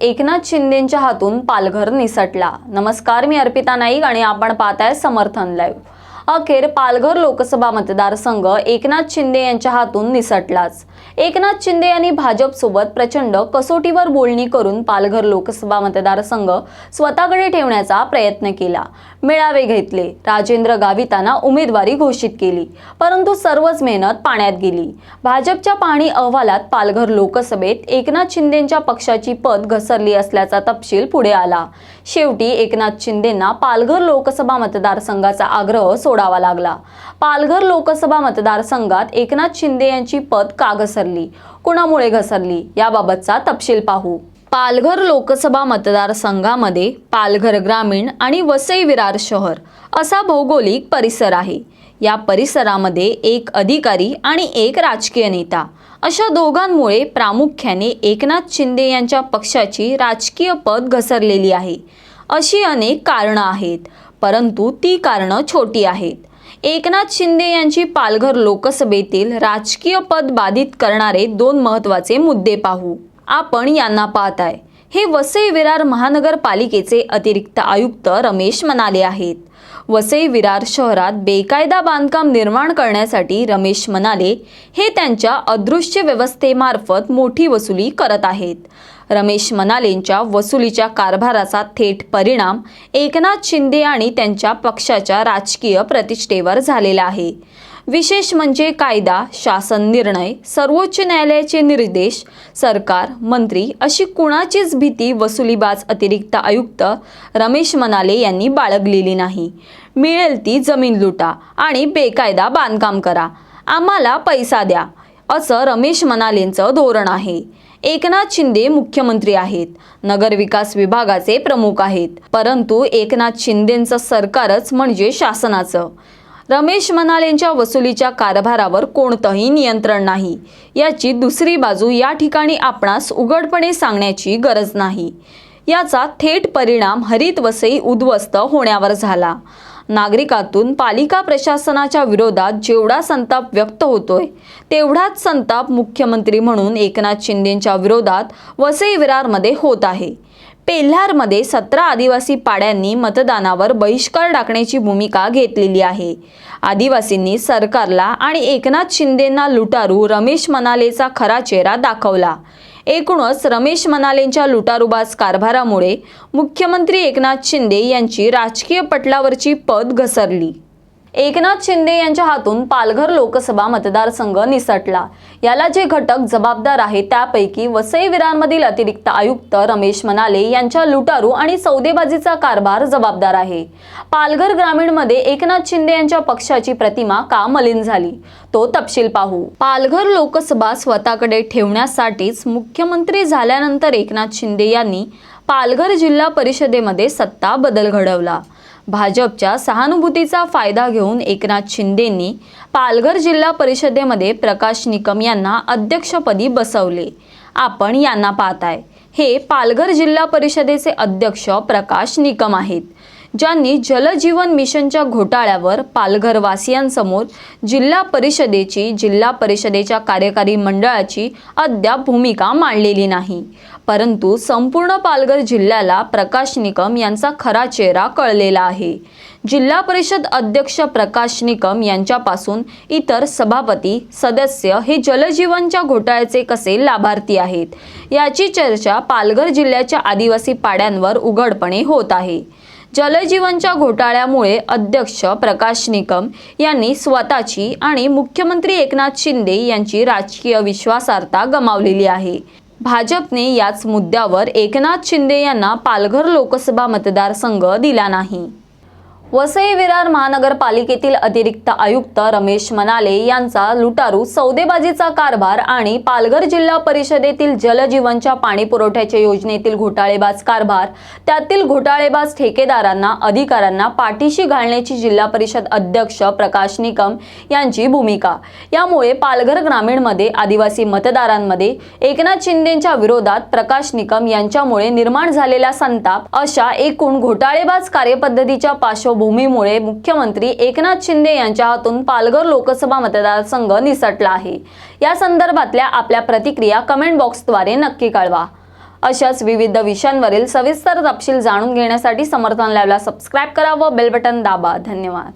एकनाथ शिंदेच्या हातून पालघर निसटला. नमस्कार मी अर्पिता नाईक आणि आपण पाहताय समर्थन लाईव्ह अखेर पालघर लोकसभा मतदारसंघ एकनाथ शिंदे यांच्या हातून निसटलाच. एकनाथ शिंदे यांनी भाजपसोबत प्रचंड कसोटीवर बोलणी करून पालघर लोकसभा मतदारसंघ स्वतःकडे ठेवण्याचा प्रयत्न केला. मेळावे घेतले. राजेंद्र गावितांना उमेदवारी घोषित केली. परंतु सर्वच मेहनत पाण्यात गेली. भाजपच्या पाहणी अहवालात पालघर लोकसभेत एकनाथ शिंदेच्या पक्षाची पद घसरली असल्याचा तपशील पुढे आला. शेवटी एकनाथ शिंदेंना पालघर लोकसभा मतदारसंघाचा आग्रह सोडावा लागला. पालघर लोकसभा मतदारसंघात एकनाथ शिंदे यांची पद का घसरली? कुणामुळे घसरली? याबाबतचा तपशील पाहू. पालघर लोकसभा मतदारसंघामध्ये पालघर ग्रामीण आणि वसई विरार शहर असा भौगोलिक परिसर आहे. या परिसरामध्ये एक अधिकारी आणि एक राजकीय नेता. अशा दोघांमुळे प्रामुख्याने एकनाथ शिंदे यांच्या पक्षाची राजकीय पद घसरलेली आहे. अशी अनेक कारणं आहेत. परंतु ती कारणं छोटी आहेत. एकनाथ शिंदे यांची पालघर लोकसभेतील राजकीय पद बाधित करणारे दोन महत्त्वाचे मुद्दे पाहू. आपण यांना पाहत आहे हे वसई विरार महानगरपालिकेचे अतिरिक्त आयुक्त रमेश मनाले आहेत. वसई विरार शहरात बेकायदा बांधकाम निर्माण करण्यासाठी रमेश मनाले हे त्यांच्या अदृश्य व्यवस्थेमार्फत मोठी वसुली करत आहेत. रमेश मनालेंच्या वसुलीच्या कारभाराचा थेट परिणाम एकनाथ शिंदे आणि त्यांच्या पक्षाच्या राजकीय प्रतिष्ठेवर झालेला आहे. विशेष म्हणजे कायदा शासन निर्णय सर्वोच्च न्यायालयाचे निर्देश सरकार मंत्री अशी कुणाचीच भीती वसुलीबाज अतिरिक्त आयुक्त रमेश मनाले यांनी बाळगलेली नाही. मिळेल ती जमीन लुटा आणि बेकायदा बांधकाम करा. आम्हाला पैसा द्या. असं रमेश मनालेंचं धोरण आहे. एकनाथ शिंदे मुख्यमंत्री आहेत. नगरविकास विभागाचे प्रमुख आहेत. परंतु एकनाथ शिंदेंचं सरकारच म्हणजे शासनाचं. रमेश मनालेंच्या वसुलीच्या कारभारावर कोणतंही नियंत्रण नाही. याची दुसरी बाजू या ठिकाणी आपणास उघडपणे सांगण्याची गरज नाही. याचा थेट परिणाम हरित वसई उद्ध्वस्त होण्यावर झाला. नागरिकातून पालिका प्रशासनाच्या विरोधात जेवढा संताप व्यक्त होतोय तेवढाच संताप मुख्यमंत्री म्हणून एकनाथ शिंदेंच्या विरोधात वसई विरारमध्ये होत आहे. पेल्हारमध्ये सतरा आदिवासी पाड्यांनी मतदानावर बहिष्कार टाकण्याची भूमिका घेतलेली आहे. आदिवासींनी सरकारला आणि एकनाथ शिंदेंना लुटारू रमेश मनालेचा खरा चेहरा दाखवला. एकूणच रमेश मनालेंच्या लुटारुबाज कारभारामुळे मुख्यमंत्री एकनाथ शिंदे यांची राजकीय पटलावरची पद घसरली. एकनाथ शिंदे यांच्या हातून पालघर लोकसभा मतदारसंघ निसटला. याला जे घटक जबाबदार आहेत त्यापैकी वसई विरारमधील अतिरिक्त आयुक्त रमेश मनाले यांच्या लुटारू आणि सौदेबाजीचा कारभार जबाबदार आहे. पालघर ग्रामीणमध्ये एकनाथ शिंदे यांच्या पक्षाची प्रतिमा का मलिन झाली? तो तपशील पाहू. पालघर लोकसभा स्वतःकडे ठेवण्यासाठीच मुख्यमंत्री झाल्यानंतर एकनाथ शिंदे यांनी पालघर जिल्हा परिषदेमध्ये सत्ता बदल घडवला. भाजपच्या सहानुभूतीचा फायदा घेऊन एकनाथ शिंदेंनी पालघर जिल्हा परिषदेमध्ये प्रकाश निकम यांना अध्यक्षपदी बसवले. आपण यांना पाहताय. हे पालघर जिल्हा परिषदेचे अध्यक्ष प्रकाश निकम आहेत. ज्यांनी जलजीवन मिशनच्या घोटाळ्यावर पालघरवासियांसमोर जिल्हा परिषदेची जिल्हा परिषदेच्या कार्यकारी मंडळाची अद्याप भूमिका मांडलेली नाही. परंतु संपूर्ण पालघर जिल्ह्याला प्रकाश निकम यांचा खरा चेहरा कळलेला आहे. जिल्हा परिषद अध्यक्ष प्रकाश निकम यांच्यापासून इतर सभापती सदस्य हे जलजीवनच्या घोटाळ्याचे कसे लाभार्थी आहेत? याची चर्चा पालघर जिल्ह्याच्या आदिवासी पाड्यांवर उघडपणे होत आहे. जलजीवनच्या घोटाळ्यामुळे अध्यक्ष प्रकाश निकम यांनी स्वतःची आणि मुख्यमंत्री एकनाथ शिंदे यांची राजकीय विश्वासार्हता गमावलेली आहे. भाजपने याच मुद्द्यावर एकनाथ शिंदे यांना पालघर लोकसभा मतदारसंघ दिला नाही. वसई विरार महानगरपालिकेतील अतिरिक्त आयुक्त रमेश मनाले यांचा लुटारू सौदेबाजीचा कारभार आणि पालघर जिल्हा परिषदेतील जलजीवनच्या पाणी पुरवठ्याच्या योजनेतील घोटाळेबाज कारभार त्यातील घोटाळेबाज ठेकेदारांना अधिकाऱ्यांना पाठीशी घालण्याची जिल्हा परिषद अध्यक्ष प्रकाश निकम यांची भूमिका. यामुळे पालघर ग्रामीणमध्ये आदिवासी मतदारांमध्ये एकनाथ शिंदेच्या विरोधात प्रकाश निकम यांच्यामुळे निर्माण झालेला संताप अशा एकूण घोटाळेबाज कार्यपद्धतीच्या पार्श्व भूमीमुळे मुख्यमंत्री एकनाथ शिंदे यांच्या हातून पालघर लोकसभा मतदारसंघ निसटला आहे. या संदर्भातल्या आपल्या प्रतिक्रिया कमेंट बॉक्सद्वारे नक्की कळवा. अशाच विविध विषयांवरील सविस्तर तपशील जाणून घेण्यासाठी समर्थन लाईव्हला सबस्क्राईब करा व बेल बटन दाबा. धन्यवाद.